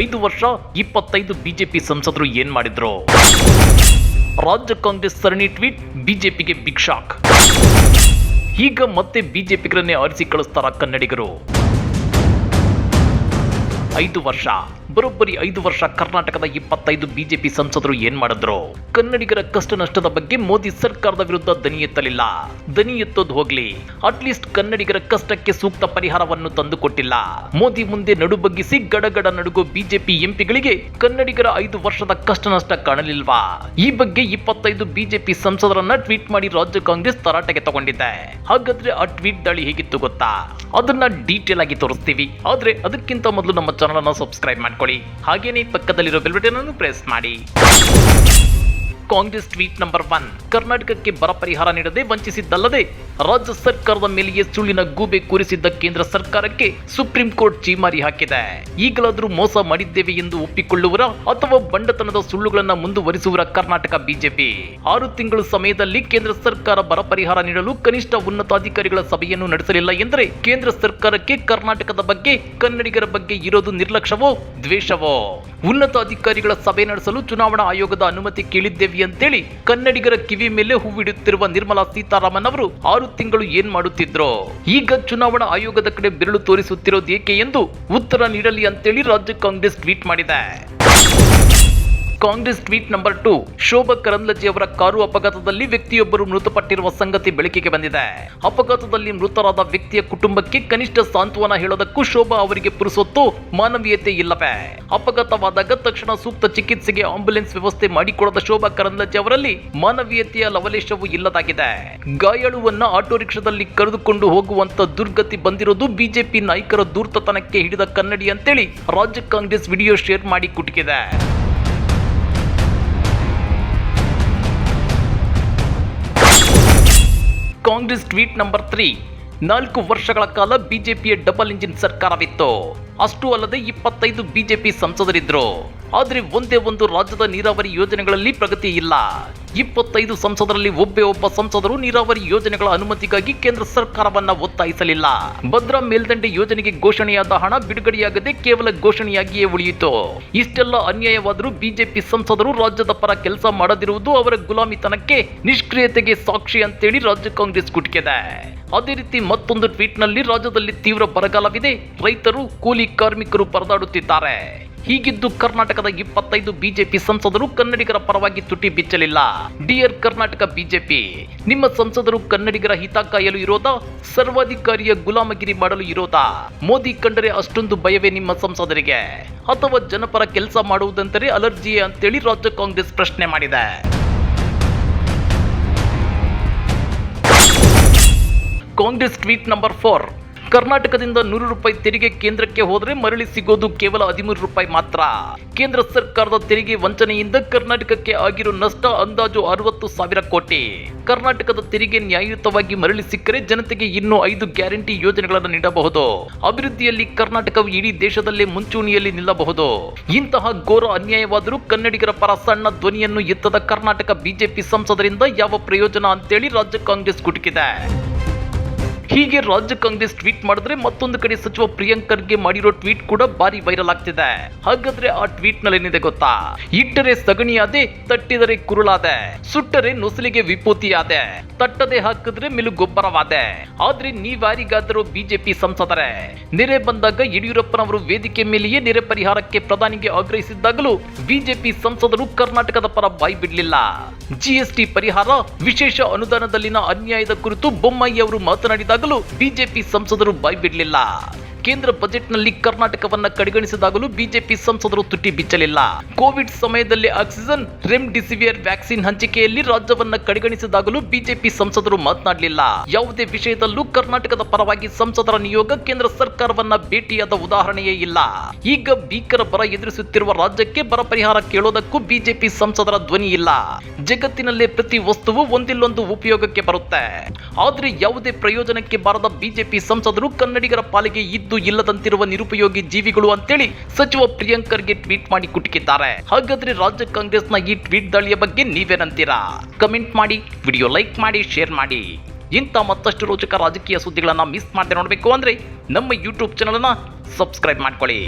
ಐದು ವರ್ಷ, ಇಪ್ಪತ್ತೈದು ಬಿಜೆಪಿ ಸಂಸದರು ಏನ್ ಮಾಡಿದ್ರು? ರಾಜ್ಯ ಕಾಂಗ್ರೆಸ್ ಸರಣಿ ಟ್ವೀಟ್, ಬಿಜೆಪಿಗೆ ಬಿಗ್ ಶಾಕ್. ಈಗ ಮತ್ತೆ ಬಿಜೆಪಿಗರನ್ನೇ ಆರಿಸಿ ಕಳಿಸ್ತಾರ ಕನ್ನಡಿಗರು? ಐದು ವರ್ಷ. ಬರೋಬ್ಬರಿ ಐದು ವರ್ಷ ಕರ್ನಾಟಕದ ಇಪ್ಪತ್ತೈದು ಬಿಜೆಪಿ ಸಂಸದರು ಏನ್ ಮಾಡಿದ್ರು? ಕನ್ನಡಿಗರ ಕಷ್ಟ ನಷ್ಟದ ಬಗ್ಗೆ ಮೋದಿ ಸರ್ಕಾರದ ವಿರುದ್ಧ ದನಿ ಎತ್ತಲಿಲ್ಲ. ದನಿ ಎತ್ತೋದು ಹೋಗ್ಲಿ. ಅಟ್ಲೀಸ್ಟ್ ಕನ್ನಡಿಗರ ಕಷ್ಟಕ್ಕೆ ಸೂಕ್ತ ಪರಿಹಾರವನ್ನು ತಂದುಕೊಟ್ಟಿಲ್ಲ. ಮೋದಿ ಮುಂದೆ ನಡುಬಗ್ಗಿಸಿ ಗಡಗಡ ನಡುಗೋ ಬಿಜೆಪಿ ಎಂಪಿಗಳಿಗೆ ಕನ್ನಡಿಗರ ಐದು ವರ್ಷದ ಕಷ್ಟ ನಷ್ಟ ಕಾಣಲಿಲ್ವಾ? ಈ ಬಗ್ಗೆ ಇಪ್ಪತ್ತೈದು ಬಿಜೆಪಿ ಸಂಸದರನ್ನ ಟ್ವೀಟ್ ಮಾಡಿ ರಾಜ್ಯ ಕಾಂಗ್ರೆಸ್ ತರಾಟೆಗೆ ತಗೊಂಡಿದೆ ಹಾಗಾದ್ರೆ ಆ ಟ್ವೀಟ್ ದಾಳಿ ಹೇಗಿತ್ತು ಗೊತ್ತಾ? ಅದನ್ನ ಡೀಟೇಲ್ ಆಗಿ ತೋರಿಸ್ತೀವಿ. ಆದ್ರೆ ಅದಕ್ಕಿಂತ ಮೊದಲು ನಮ್ಮ ಚಾನಲ್ ಅನ್ನ ಸಬ್ಸ್ಕ್ರೈಬ್ ಮಾಡ್ಕೊಳ್ಳಿ. ಹಾಗೇನೇ ಪಕ್ಕದಲ್ಲಿರೋ ಬೆಲ್ ಅನ್ನು ಪ್ರೆಸ್ ಮಾಡಿ. Congress tweet number one. ಕರ್ನಾಟಕಕ್ಕೆ ಬರ ಪರಿಹಾರ ನೀಡದೆ ವಂಚಿಸಿದ್ದಲ್ಲದೆ ರಾಜ್ಯ ಸರ್ಕಾರದ ಮೇಲೆಯೇ ಸುಳ್ಳಿನ ಗೂಬೆ ಕೂರಿಸಿದ್ದ ಕೇಂದ್ರ ಸರ್ಕಾರಕ್ಕೆ ಸುಪ್ರೀಂ ಕೋರ್ಟ್ ಚೀಮಾರಿ ಹಾಕಿದೆ. ಈಗಲಾದರೂ ಮೋಸ ಮಾಡಿದ್ದೇವೆ ಎಂದು ಒಪ್ಪಿಕೊಳ್ಳುವರ ಅಥವಾ ಬಂಡತನದ ಸುಳ್ಳುಗಳನ್ನು ಮುಂದುವರಿಸುವರ ಕರ್ನಾಟಕ ಬಿಜೆಪಿ. ಆರು ತಿಂಗಳ ಸಮಯದಲ್ಲಿ ಕೇಂದ್ರ ಸರ್ಕಾರ ಬರ ಪರಿಹಾರ ನೀಡಲು ಕನಿಷ್ಠ ಉನ್ನತಾಧಿಕಾರಿಗಳ ಸಭೆಯನ್ನು ನಡೆಸಲಿಲ್ಲ ಎಂದರೆ ಕೇಂದ್ರ ಸರ್ಕಾರಕ್ಕೆ ಕರ್ನಾಟಕದ ಬಗ್ಗೆ ಕನ್ನಡಿಗರ ಬಗ್ಗೆ ಇರೋದು ನಿರ್ಲಕ್ಷ್ಯವೋ ದ್ವೇಷವೋ? ಉನ್ನತಾಧಿಕಾರಿಗಳ ಸಭೆ ನಡೆಸಲು ಚುನಾವಣಾ ಆಯೋಗದ ಅನುಮತಿ ಕೇಳಿದ್ದೇವೆ ಅಂತೇಳಿ ಕನ್ನಡಿಗರ ಕಿವಿ ಮೇಲೆ ಹೂವಿಡುತ್ತಿರುವ ನಿರ್ಮಲಾ ಸೀತಾರಾಮನ್ ಅವರು ಆರು ತಿಂಗಳು ಏನ್ ಮಾಡುತ್ತಿದ್ರು? ಈಗ ಚುನಾವಣಾ ಆಯೋಗದ ಕಡೆ ಬೆರಳು ತೋರಿಸುತ್ತಿರೋದು ಏಕೆ ಎಂದು ಉತ್ತರ ನೀಡಲಿ ಅಂತೇಳಿ ರಾಜ್ಯ ಕಾಂಗ್ರೆಸ್ ಟ್ವೀಟ್ ಮಾಡಿದೆ. Congress tweet number two, Shobha Karandlaje ಅವರ ಕಾರು ಅಪಘಾತದಲ್ಲಿ ವ್ಯಕ್ತಿಯೊಬ್ಬರು ಮೃತಪಟ್ಟಿರುವ ಸಂಗತಿ ಬೆಳಕಿಗೆ ಬಂದಿದೆ. ಅಪಘಾತದಲ್ಲಿ ಮೃತರಾದ ವ್ಯಕ್ತಿಯ ಕುಟುಂಬಕ್ಕೆ ಕನಿಷ್ಠ ಸಾಂತ್ವನ ಹೇಳೋದಕ್ಕೂ ಶೋಭಾ ಅವರಿಗೆ ಪುರುಸೊತ್ತು ಮಾನವೀಯತೆ ಇಲ್ಲವೇ? ಅಪಘಾತವಾದಾಗ ತಕ್ಷಣ ಸೂಕ್ತ ಚಿಕಿತ್ಸೆಗೆ ಆಂಬ್ಯುಲೆನ್ಸ್ ವ್ಯವಸ್ಥೆ ಮಾಡಿಕೊಡದ ಶೋಭಾ ಕರಂದ್ಲಜೆ ಅವರಲ್ಲಿ ಮಾನವೀಯತೆಯ ಲವಲೇಶವೂ ಇಲ್ಲದಾಗಿದೆ. ಗಾಯಾಳುವನ್ನ ಆಟೋ ರಿಕ್ಷಾದಲ್ಲಿ ಕರೆದುಕೊಂಡು ಹೋಗುವಂತ ದುರ್ಗತಿ ಬಂದಿರೋದು ಬಿಜೆಪಿ ನಾಯಕರ ದುರ್ತತನಕ್ಕೆ ಹಿಡಿದ ಕನ್ನಡಿ ಅಂತೇಳಿ ರಾಜ್ಯ ಕಾಂಗ್ರೆಸ್ ವಿಡಿಯೋ ಶೇರ್ ಮಾಡಿ ಕುಟುಕಿದೆ. Congress tweet number three. ನಾಲ್ಕು ವರ್ಷಗಳ ಕಾಲ ಬಿಜೆಪಿಯ ಡಬಲ್ ಇಂಜಿನ್ ಸರ್ಕಾರವಿತ್ತು. ಅಷ್ಟು ಅಲ್ಲದೆ ಇಪ್ಪತ್ತೈದು ಬಿಜೆಪಿ ಸಂಸದರಿದ್ರು. ಆದರೆ ಒಂದೇ ಒಂದು ರಾಜ್ಯದ ನೀರಾವರಿ ಯೋಜನೆಗಳಲ್ಲಿ ಪ್ರಗತಿ ಇಲ್ಲ. ಇಪ್ಪತ್ತೈದು ಸಂಸದರಲ್ಲಿ ಒಬ್ಬೇ ಒಬ್ಬ ಸಂಸದರು ನೀರಾವರಿ ಯೋಜನೆಗಳ ಅನುಮತಿಗಾಗಿ ಕೇಂದ್ರ ಸರ್ಕಾರವನ್ನ ಒತ್ತಾಯಿಸಲಿಲ್ಲ. ಭದ್ರಾ ಮೇಲ್ದಂಡೆ ಯೋಜನೆಗೆ ಘೋಷಣೆಯಾದ ಹಣ ಬಿಡುಗಡೆಯಾಗದೆ ಕೇವಲ ಘೋಷಣೆಯಾಗಿಯೇ ಉಳಿಯಿತು. ಇಷ್ಟೆಲ್ಲ ಅನ್ಯಾಯವಾದರೂ ಬಿಜೆಪಿ ಸಂಸದರು ರಾಜ್ಯದ ಪರ ಕೆಲಸ ಮಾಡದಿರುವುದು ಅವರ ಗುಲಾಮಿತನಕ್ಕೆ ನಿಷ್ಕ್ರಿಯತೆಗೆ ಸಾಕ್ಷಿ ಅಂತೇಳಿ ರಾಜ್ಯ ಕಾಂಗ್ರೆಸ್ ಕುಟುಕಿದೆ. ಅದೇ ರೀತಿ ಮತ್ತೊಂದು ಟ್ವೀಟ್ನಲ್ಲಿ ರಾಜ್ಯದಲ್ಲಿ ತೀವ್ರ ಬರಗಾಲವಿದೆ. ರೈತರು ಕೂಲಿ ಕಾರ್ಮಿಕರು ಪರದಾಡುತ್ತಿದ್ದಾರೆ. ಹೀಗಿದ್ದು ಕರ್ನಾಟಕದ ಇಪ್ಪತ್ತೈದು ಬಿಜೆಪಿ ಸಂಸದರು ಕನ್ನಡಿಗರ ಪರವಾಗಿ ತುಟಿ ಬಿಚ್ಚಲಿಲ್ಲ. ಡಿಯರ್ ಕರ್ನಾಟಕ ಬಿಜೆಪಿ, ನಿಮ್ಮ ಸಂಸದರು ಕನ್ನಡಿಗರ ಹಿತ ಕಾಯಲು ಇರೋದ? ಸರ್ವಾಧಿಕಾರಿಯ ಗುಲಾಮಗಿರಿ ಮಾಡಲು ಇರೋದ? ಮೋದಿ ಕಂಡರೆ ಅಷ್ಟೊಂದು ಭಯವೇ ನಿಮ್ಮ ಸಂಸದರಿಗೆ. ಅಥವಾ ಜನಪರ ಕೆಲಸ ಮಾಡುವುದಂತರೇ ಅಲರ್ಜಿಯೇ ಅಂತೇಳಿ ರಾಜ್ಯ ಕಾಂಗ್ರೆಸ್ ಪ್ರಶ್ನೆ ಮಾಡಿದೆ. ಕಾಂಗ್ರೆಸ್ ಟ್ವೀಟ್ ನಂಬರ್ ಫೋರ್ ಕರ್ನಾಟಕದಿಂದ ನೂರು ರೂಪಾಯಿ ತೆರಿಗೆ ಕೇಂದ್ರಕ್ಕೆ ಹೋದರೆ ಮರಳಿ ಸಿಗೋದು ಕೇವಲ ಹದಿಮೂರು ರೂಪಾಯಿ ಮಾತ್ರ. ಕೇಂದ್ರ ಸರ್ಕಾರದ ತೆರಿಗೆ ವಂಚನೆಯಿಂದ ಕರ್ನಾಟಕಕ್ಕೆ ಆಗಿರೋ ನಷ್ಟ ಅಂದಾಜು ಅರವತ್ತು ಸಾವಿರ ಕೋಟಿ. ಕರ್ನಾಟಕದ ತೆರಿಗೆ ನ್ಯಾಯಯುತವಾಗಿ ಮರಳಿ ಸಿಕ್ಕರೆ ಜನತೆಗೆ ಇನ್ನೂ ಐದು ಗ್ಯಾರಂಟಿ ಯೋಜನೆಗಳನ್ನು ನೀಡಬಹುದು. ಅಭಿವೃದ್ಧಿಯಲ್ಲಿ ಕರ್ನಾಟಕವು ಇಡೀ ದೇಶದಲ್ಲೇ ಮುಂಚೂಣಿಯಲ್ಲಿ ನಿಲ್ಲಬಹುದು. ಇಂತಹ ಘೋರ ಅನ್ಯಾಯವಾದರೂ ಕನ್ನಡಿಗರ ಪರ ಸಣ್ಣ ಧ್ವನಿಯನ್ನು ಎತ್ತದ ಕರ್ನಾಟಕ ಬಿಜೆಪಿ ಸಂಸದರಿಂದ ಯಾವ ಪ್ರಯೋಜನ ಅಂತೇಳಿ ರಾಜ್ಯ ಕಾಂಗ್ರೆಸ್ ಕುಟುಕಿದೆ ಹೀಗೆ ರಾಜ್ಯ ಕಾಂಗ್ರೆಸ್ ಟ್ವೀಟ್ ಮಾಡಿದ್ರೆ ಮತ್ತೊಂದು ಕಡೆ ಸಚಿವ ಪ್ರಿಯಾಂಕರ್ಗೆ ಮಾಡಿರೋ ಟ್ವೀಟ್ ಕೂಡ ಬಾರಿ ವೈರಲ್ ಆಗ್ತಿದೆ. ಹಾಗಾದ್ರೆ ಆ ಟ್ವೀಟ್ನಲ್ಲಿ ಏನಿದೆ ಗೊತ್ತಾ? ಇಟ್ಟರೆ ಸಗಣಿಯಾದೆ, ತಟ್ಟಿದರೆ ಕುರುಳಾದೆ. ಸುಟ್ಟರೆ ನೊಸಲಿಗೆ ವಿಪೂತಿಯಾದೆ. ತಟ್ಟದೆ ಹಾಕಿದ್ರೆ ಮಿಲು ಗೊಬ್ಬರವಾದೆ ಆದ್ರೆ ನೀವ್ಯಾರಿಗಾದರೂ ಬಿಜೆಪಿ ಸಂಸದರೇ? ನೆರೆ ಬಂದಾಗ ಯಡಿಯೂರಪ್ಪನವರು ವೇದಿಕೆ ಮೇಲೆಯೇ ನೆರೆ ಪರಿಹಾರಕ್ಕೆ ಪ್ರಧಾನಿಗೆ ಆಗ್ರಹಿಸಿದ್ದಾಗಲೂ ಬಿಜೆಪಿ ಸಂಸದರು ಕರ್ನಾಟಕದ ಪರ ಬಾಯಿ ಬಿಡಲಿಲ್ಲ. ಜಿಎಸ್ಟಿ ಪರಿಹಾರ, ವಿಶೇಷ ಅನುದಾನದಲ್ಲಿನ ಅನ್ಯಾಯದ ಕುರಿತು ಬೊಮ್ಮಾಯಿ ಅವರು ಮಾತನಾಡಿದಾಗಲೂ ಬಿಜೆಪಿ ಸಂಸದರು ಬಾಯಿ ಬಿಡಲಿಲ್ಲ ಕೇಂದ್ರ ಬಜೆಟ್ನಲ್ಲಿ ಕರ್ನಾಟಕವನ್ನ ಕಡೆಗಣಿಸಿದಾಗಲೂ ಬಿಜೆಪಿ ಸಂಸದರು ತುಟಿ ಬಿಚ್ಚಲಿಲ್ಲ. ಕೋವಿಡ್ ಸಮಯದಲ್ಲಿ ಆಕ್ಸಿಜನ್ ರೆಮ್ಡಿಸಿವಿಯರ್ ವ್ಯಾಕ್ಸಿನ್ ಹಂಚಿಕೆಯಲ್ಲಿ ರಾಜ್ಯವನ್ನ ಕಡೆಗಣಿಸಿದಾಗಲೂ ಬಿಜೆಪಿ ಸಂಸದರು ಮಾತನಾಡಲಿಲ್ಲ. ಯಾವುದೇ ವಿಷಯದಲ್ಲೂ ಕರ್ನಾಟಕದ ಪರವಾಗಿ ಸಂಸದರ ನಿಯೋಗ ಕೇಂದ್ರ ಸರ್ಕಾರವನ್ನ ಭೇಟಿಯಾದ ಉದಾಹರಣೆಯೇ ಇಲ್ಲ. ಈಗ ಭೀಕರ ಬರ ಎದುರಿಸುತ್ತಿರುವ ರಾಜ್ಯಕ್ಕೆ ಬರ ಪರಿಹಾರ ಕೇಳೋದಕ್ಕೂ ಬಿಜೆಪಿ ಸಂಸದರ ಧ್ವನಿ ಇಲ್ಲ. ಜಗತ್ತಿನಲ್ಲೇ ಪ್ರತಿ ವಸ್ತುವು ಒಂದಿಲ್ಲೊಂದು ಉಪಯೋಗಕ್ಕೆ ಬರುತ್ತೆ. ಆದ್ರೆ ಯಾವುದೇ ಪ್ರಯೋಜನಕ್ಕೆ ಬಾರದ ಬಿಜೆಪಿ ಸಂಸದರು ಕನ್ನಡಿಗರ ಪಾಲಿಗೆ ಇದ್ದು ಇಲ್ಲದಂತಿರುವ ನಿರುಪಯೋಗಿ ಜೀವಿಗಳು ಅಂತೇಳಿ ಸಚಿವ ಪ್ರಿಯಾಂಕರ್ಗೆ ಟ್ವೀಟ್ ಮಾಡಿ ಕುಟುಕಿದ್ದಾರೆ. ಹಾಗಾದ್ರೆ ರಾಜ್ಯ ಕಾಂಗ್ರೆಸ್ನ ಈ ಟ್ವೀಟ್ ದಾಳಿಯ ಬಗ್ಗೆ ನೀವೇನಂತೀರಾ? ಕಮೆಂಟ್ ಮಾಡಿ, ವಿಡಿಯೋ ಲೈಕ್ ಮಾಡಿ, ಶೇರ್ ಮಾಡಿ. ಇಂಥ ಮತ್ತಷ್ಟು ರೋಚಕ ರಾಜಕೀಯ ಸುದ್ದಿಗಳನ್ನ ಮಿಸ್ ಮಾಡದೆ ನೋಡಬೇಕು ಅಂದ್ರೆ ನಮ್ಮ ಯೂಟ್ಯೂಬ್ ಚಾನಲ್ನ ಸಬ್ಸ್ಕ್ರೈಬ್ ಮಾಡ್ಕೊಳ್ಳಿ.